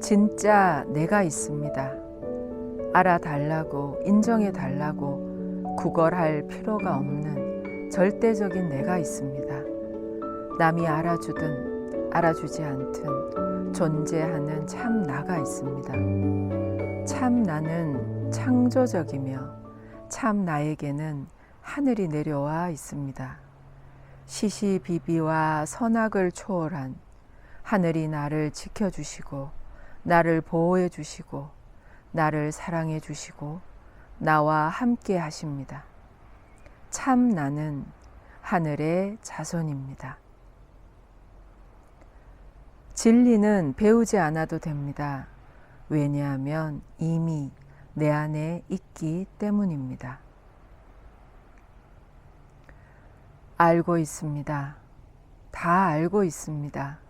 진짜 내가 있습니다. 알아달라고, 인정해 달라고 구걸할 필요가 없는 절대적인 내가 있습니다. 남이 알아주든 알아주지 않든 존재하는 참 나가 있습니다. 참 나는 창조적이며 참 나에게는 하늘이 내려와 있습니다. 시시비비와 선악을 초월한 하늘이 나를 지켜주시고 나를 보호해 주시고 나를 사랑해 주시고 나와 함께 하십니다. 참 나는 하늘의 자손입니다. 진리는 배우지 않아도 됩니다. 왜냐하면 이미 내 안에 있기 때문입니다. 알고 있습니다. 다 알고 있습니다.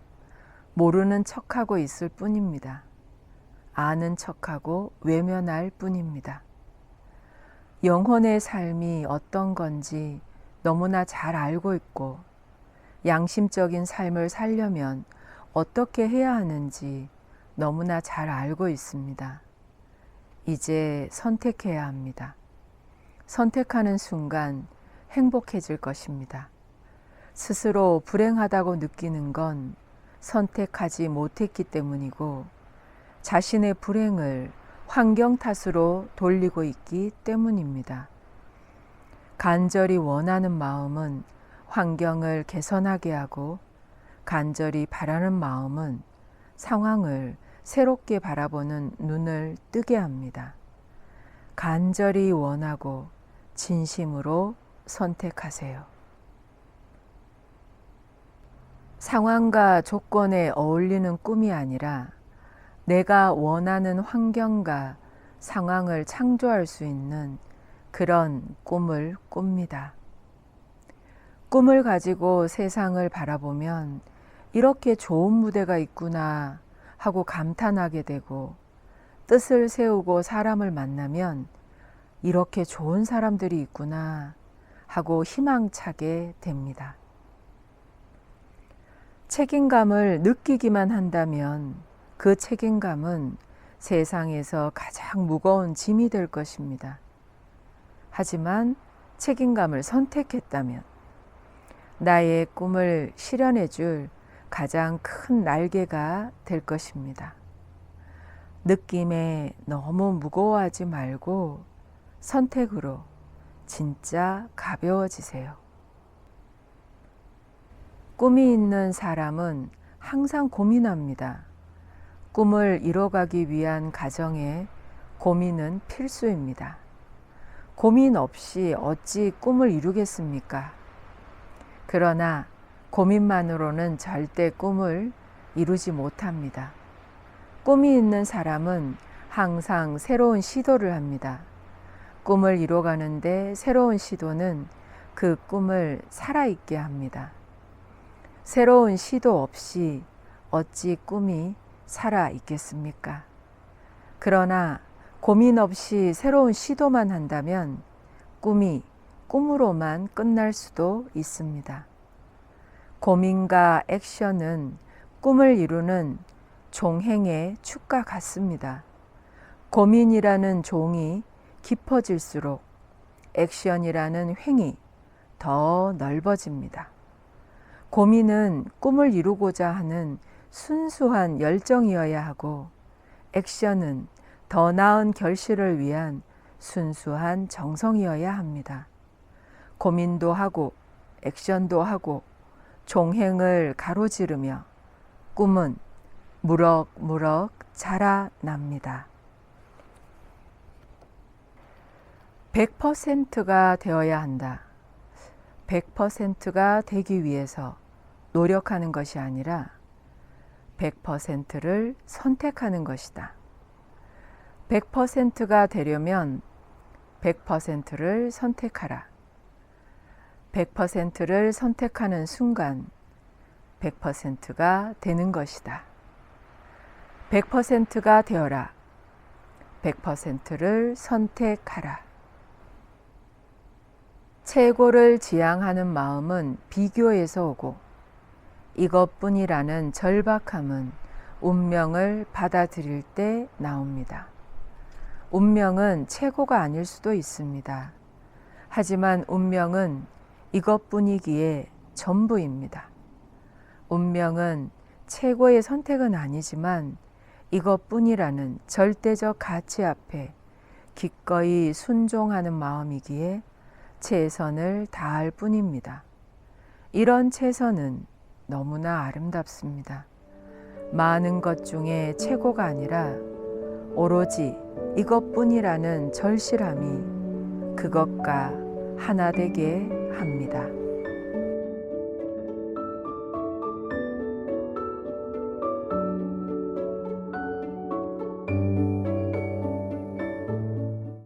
모르는 척하고 있을 뿐입니다. 아는 척하고 외면할 뿐입니다. 영혼의 삶이 어떤 건지 너무나 잘 알고 있고 양심적인 삶을 살려면 어떻게 해야 하는지 너무나 잘 알고 있습니다. 이제 선택해야 합니다. 선택하는 순간 행복해질 것입니다. 스스로 불행하다고 느끼는 건 선택하지 못했기 때문이고 자신의 불행을 환경 탓으로 돌리고 있기 때문입니다. 간절히 원하는 마음은 환경을 개선하게 하고 간절히 바라는 마음은 상황을 새롭게 바라보는 눈을 뜨게 합니다. 간절히 원하고 진심으로 선택하세요. 상황과 조건에 어울리는 꿈이 아니라 내가 원하는 환경과 상황을 창조할 수 있는 그런 꿈을 꿉니다. 꿈을 가지고 세상을 바라보면 이렇게 좋은 무대가 있구나 하고 감탄하게 되고 뜻을 세우고 사람을 만나면 이렇게 좋은 사람들이 있구나 하고 희망차게 됩니다. 책임감을 느끼기만 한다면 그 책임감은 세상에서 가장 무거운 짐이 될 것입니다. 하지만 책임감을 선택했다면 나의 꿈을 실현해 줄 가장 큰 날개가 될 것입니다. 느낌에 너무 무거워하지 말고 선택으로 진짜 가벼워지세요. 꿈이 있는 사람은 항상 고민합니다. 꿈을 이뤄가기 위한 가정에 고민은 필수입니다. 고민 없이 어찌 꿈을 이루겠습니까? 그러나 고민만으로는 절대 꿈을 이루지 못합니다. 꿈이 있는 사람은 항상 새로운 시도를 합니다. 꿈을 이뤄가는데 새로운 시도는 그 꿈을 살아있게 합니다. 새로운 시도 없이 어찌 꿈이 살아 있겠습니까? 그러나 고민 없이 새로운 시도만 한다면 꿈이 꿈으로만 끝날 수도 있습니다. 고민과 액션은 꿈을 이루는 종행의 축과 같습니다. 고민이라는 종이 깊어질수록 액션이라는 횡이 더 넓어집니다. 고민은 꿈을 이루고자 하는 순수한 열정이어야 하고 액션은 더 나은 결실을 위한 순수한 정성이어야 합니다. 고민도 하고 액션도 하고 종행을 가로지르며 꿈은 무럭무럭 자라납니다. 100%가 되어야 한다. 100%가 되기 위해서 노력하는 것이 아니라 100%를 선택하는 것이다. 100%가 되려면 100%를 선택하라. 100%를 선택하는 순간 100%가 되는 것이다. 100%가 되어라. 100%를 선택하라. 최고를 지향하는 마음은 비교에서 오고 이것뿐이라는 절박함은 운명을 받아들일 때 나옵니다. 운명은 최고가 아닐 수도 있습니다. 하지만 운명은 이것뿐이기에 전부입니다. 운명은 최고의 선택은 아니지만 이것뿐이라는 절대적 가치 앞에 기꺼이 순종하는 마음이기에 최선을 다할 뿐입니다. 이런 최선은 너무나 아름답습니다. 많은 것 중에 최고가 아니라 오로지 이것뿐이라는 절실함이 그것과 하나 되게 합니다.